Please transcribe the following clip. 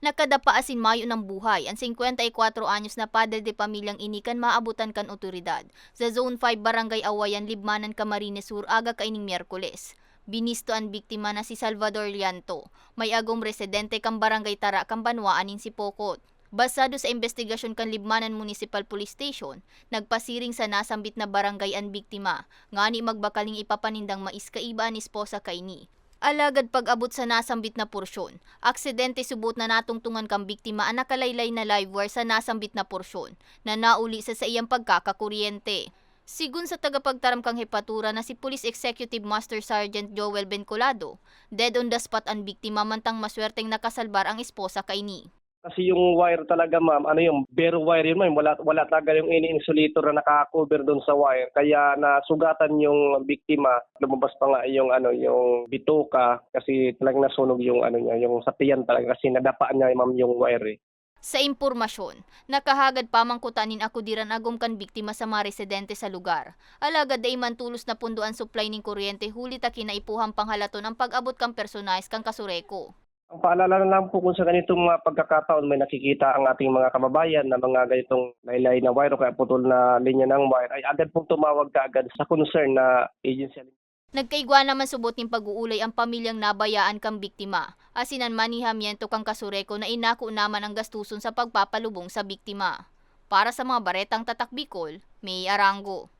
Nakadapa asin mayo ng buhay ang 54 anyos na padre de pamilyang inikan maabutan kan otoridad sa Zone 5 Barangay Awayan, Libmanan, Camarines Sur aga kaining Miyerkules. Binisto ang biktima na si Salvador Lianto, may agong residente kang barangay Tara, Kambanwaan in Sipokot. Basado sa investigasyon kan Libmanan Municipal Police Station, nagpasiring sa nasambit na barangay ang biktima, ngani magbakaling ipapanindang mais kaiba ni esposa kaini. Alagad pag-abot sa nasambit na porsyon, aksidente subot na natungtungan kang biktima ang nakalaylay na live wire sa nasambit na porsyon na nauli sa sa iyang pagkakakuryente. Sigun sa tagapagtaram kang hepatura na si Police Executive Master Sergeant Joel Bencolado, dead on the spot ang biktima mantang maswerteng nakasalbar ang esposa kaini. Kasi yung wire talaga ma'am, ano yung bare wire yun ma'am, wala, wala talaga yung ini-insulator na nakakover doon sa wire. Kaya nasugatan yung biktima, lumabas pa nga yung ano yung bituka kasi talagang nasunog yung ano niya, yung sapian talaga kasi nadapa niya ma'am yung wire eh. Sa impormasyon, nakahagad pamangkutanin ako diran agom kan biktima sa mga residente sa lugar. Alagad ay mantulos na pundo ang supply ng kuryente huli taki na ipuhang panghalaton ang pag-abot kang personalis kang kasureko. Ang paalala na lang po kung sa ganitong mga pagkakataon may nakikita ang ating mga kababayan na mga ganitong laylay na wire o kaya putol na linya ng wire ay agad pong tumawag ka agad sa concern na agency Nagkaigwa naman subot ng pag-uulay ang pamilyang nabayaan kang biktima. Asinan manihamiento kang kasureko na inako naman ang gastuson sa pagpapalubong sa biktima. Para sa mga baretang tatak Bicol, May Arango.